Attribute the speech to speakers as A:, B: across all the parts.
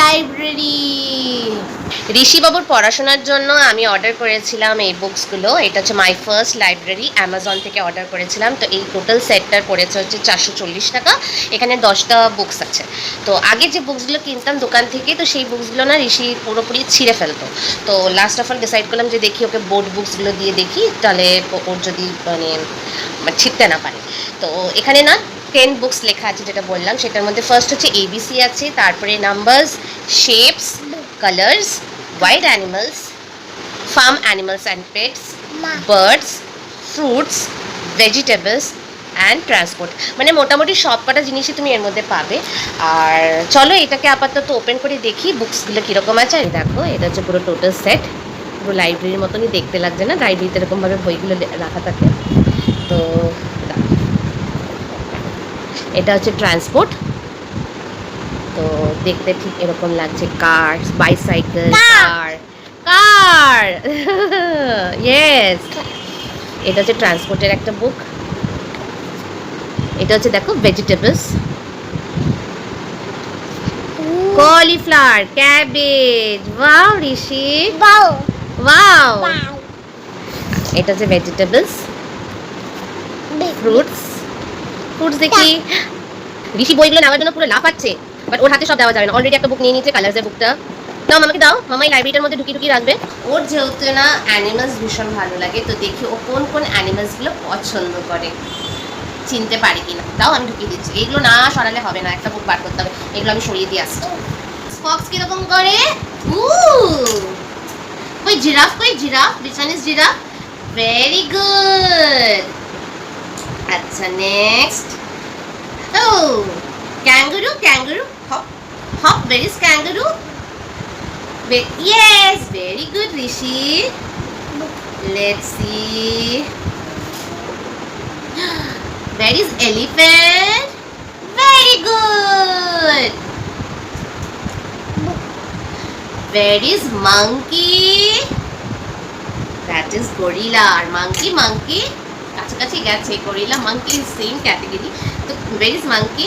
A: Library ঋষিবাবুর পড়াশোনার জন্য আমি অর্ডার করেছিলাম এই বুকসগুলো এটা হচ্ছে মাই ফার্স্ট লাইব্রেরি অ্যামাজন থেকে অর্ডার করেছিলাম। তো এই টোটাল সেটটার পড়েছে হচ্ছে চারশো চল্লিশ টাকা। এখানে দশটা বুকস আছে। তো আগে যে বুকসগুলো কিনতাম দোকান থেকে, তো সেই বুকসগুলো না ঋষি পুরোপুরি ছিঁড়ে ফেলতো। তো লাস্ট অফ অল ডিসাইড করলাম যে দেখি ওকে বোর্ড বুকসগুলো দিয়ে দেখি, তাহলে ওর যদি মানে ছিঁড়তে না পারে। তো এখানে না টেন বুকস লেখা আছে যেটা বললাম সেটার মধ্যে ফার্স্ট হচ্ছে এবিসি আছে তারপরে numbers shapes colours wild animals farm animals and pets birds fruits vegetables and transport মানে মোটামুটি সব কটা জিনিসই তুমি এর মধ্যে পাবে। আর চলো এটাকে আপাতত ওপেন করে দেখি বুকসগুলো কীরকম আছে। আর দেখো এটা হচ্ছে পুরো টোটাল সেট পুরো লাইব্রেরির মতনই দেখতে লাগছে না লাইব্রেরিতে এরকমভাবে বইগুলো রাখা থাকে। তো। এটা হচ্ছে ট্রান্সপোর্ট তো দেখতে ঠিক এরকম লাগছে কার বাইসাইকেল কার কার ইয়েস এটা হচ্ছে ট্রান্সপোর্টের একটা বুক এটা হচ্ছে দেখো vegetables cauliflower cabbage
B: wow
A: Rishi.
B: Wow
A: এটা হচ্ছে ভেজিটেবলস. ফ্রুটস ফ্রুটস দেখি ঋষি বইগুলো নেওয়ার জন্য পুরো লাফাচ্ছে বাট ওর হাতে সব দেওয়া যাবে না। অলরেডি একটা বুক নিয়ে নিয়েছে কালার্সের বুকটা দাও মামাকে দাও। মামাই লাইব্রেরিটার মধ্যে ঢুকি ঢুকি রাখবে। ওর যেহেতু না অ্যানিমালস ভীষণ ভালো লাগে, তো দেখি ও কোন কোন অ্যানিমালসগুলো পছন্দ করে। চিনতে পারি কিনা। দাও, আমি ঢুকিয়ে দিচ্ছি। এগুলো না সরালে হবে না, একটা বুক বার করতে হবে। এগুলো আমি সরিয়ে দিয়ে আসছি। ফক্স কীরকম করে? কই জিরাফ কই জিরাফ বিছানিস জিরাফ ভেরি গুড আচ্ছা নেক্সট ও kangaroo kangaroo hop hop where is kangaroo Ve- yes very good rishi let's see where is elephant very good where is monkey that is gorilla R monkey monkey কাছাকাছি গেছে gorilla monkey same category তো very monkey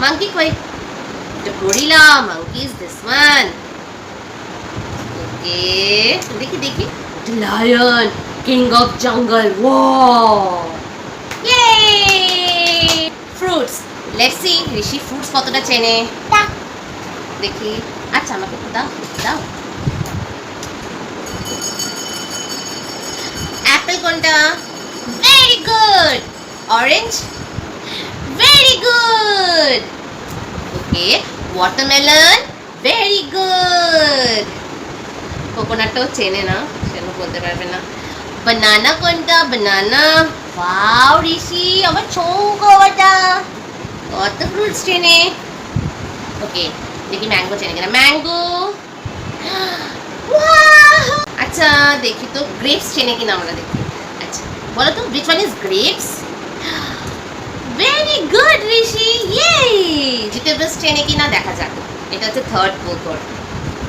A: monkey কই? Gorilla monkey is this one okay দেখি king of jungle ও fruits let's see fruits কতটা চেনে? দেখি। আচ্ছা আমাকে দাও দাও। কোনটা? Very good orange very good okay watermelon very good কোকোনাটটাও চেনে না, সেজন্য বলতে পারবে না। বানানা কোনটা? বানানা ওয়াও ঋষি, আমার চৌকো ওটা। কত ফ্রুটস চেনে। ওকে দেখি ম্যাঙ্গো চেনে কিনা। ম্যাঙ্গো আচ্ছা দেখি তো গ্রেপস চেনে কিনা আমরা দেখি। বলো তো which one is grapes? Very good Rishi ইয়ে ভেজিটেবলস চেনে কিনা দেখা যাক। এটা হচ্ছে থার্ড বুক ওর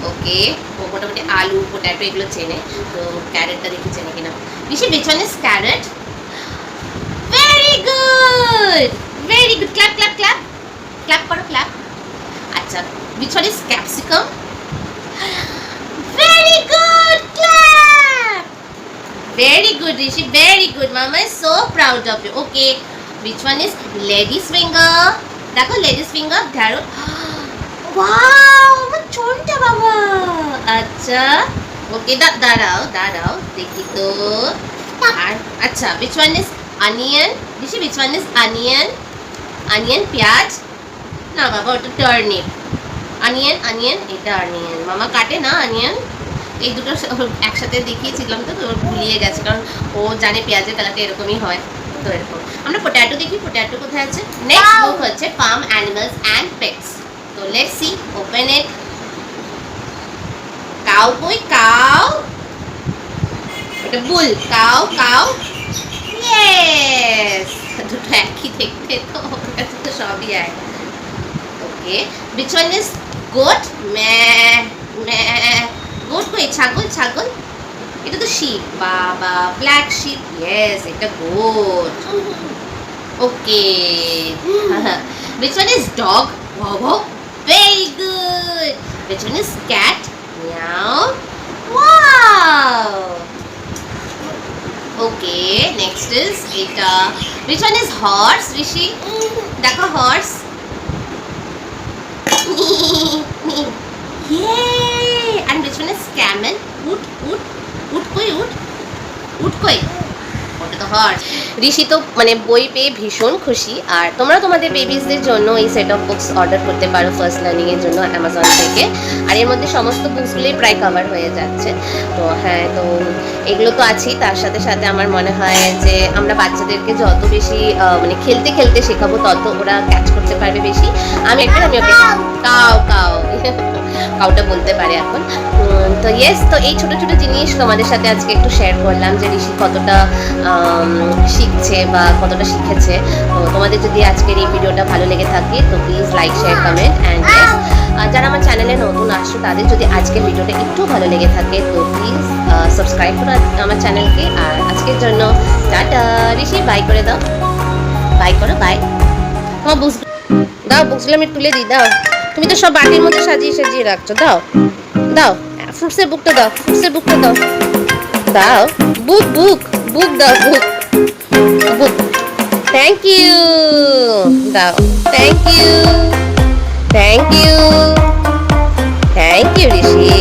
A: ওকে ও মোটামুটি আলু পোট্যাটো এগুলো চেনে। তো ক্যারেটটা দেখি চেনে কিনা। Rishi which one is carrot? Very good very good clap clap clap clap করো ক্ল্যাপ আচ্ছা which one is capsicum? Very good! Clap! Very good rishi very good mama is so proud of you okay which one is lady's finger দেখো lady's finger ধ্যারো wow আমার চোনটা বাবা আচ্ছা ওকে দাঁড়াও দাঁড়াও দেখি তো আর আচ্ছা which one is onion Rishi which one is onion onion পেঁয়াজ না বাবা ওটা টার্নিপ অনিয়ন অনিয়ন এটা অনিয়ন মামা কাটে না অনিয়ন এই দুটো একসাথে দেখিয়েছিলাম তো তো ভুলিয়ে গেছে কারণ ও জানে পেঁয়াজের কালারটা এরকমই হয় তো এরকম। আমরা পোট্যাটো দেখি পোট্যাটো কোথায় আছে? নেক্সট. বুক হচ্ছে ফার্ম অ্যানিমালস অ্যান্ড পেটস তো let's see open it cow কই কাউ ওটা বুল কাউ কাউ ইয়েস দুটো একই দেখতে তো তো সবই এক। ওকে which one is goat ম্যা ম্যা গোট কই ছাগল ছাগল এটা তো শিপ বাবা ব্ল্যাক শিপ ইয়েস এটা goat okay which one is dog wow wow very good which one is cat meow wow okay next is এটা which one is horse rishi দেখো হর্স Yay! Is camel? উট উট উট কই উট উট কই ওটা তো হর্স ঋষি তো মানে বই পেয়ে ভীষণ খুশি। আর তোমরা তোমাদের বেবিসদের জন্য এই সেট অফ বুকস অর্ডার করতে পারো ফার্স্ট লার্নিং এর জন্য অ্যামাজন থেকে। আর এর মধ্যে সমস্ত বুকসগুলোই প্রায় কভার হয়ে যাচ্ছে। তো হ্যাঁ তো এগুলো তো আছেই। তার সাথে সাথে আমার মনে হয় যে আমরা বাচ্চাদেরকে যত বেশি মানে খেলতে খেলতে শেখাবো তত ওরা ক্যাচ করতে পারবে বেশি। আমি একটা আমি ওকে কাও কাও কাউটা বলতে পারে এখন। তো ইয়েস তো এই ছোট ছোট জিনিস তোমাদের সাথে আজকে একটু শেয়ার করলাম যে ঋষি কতটা শিখছে বা কতটা শিখেছে। তো তোমাদের যদি আজকের এই ভিডিওটা ভালো লেগে থাকে, তো please like share comment and যারা আমার চ্যানেলে নতুন আসছো, তাদের যদি আজকের ভিডিওটা একটু ভালো লেগে থাকে, তো প্লিজ সাবস্ক্রাইব করো আমার চ্যানেলকে আর আজকের জন্য টাটা। ঋষি বাই করে দাও। বাই করো বাই তোমার বুকস দাও আমি তুলে দিই, দাও। তুমি তো সব বাটির মধ্যে সাজিয়ে সাজিয়ে রাখছো। দাও দাও ফ্রুটসের বুকটা দাও ফ্রুটসের বুকটা দাও। দাও, বুক বুক বুক দাও, বুক বুক। থ্যাংক ইউ দাও thank you thank you thank you Rishi.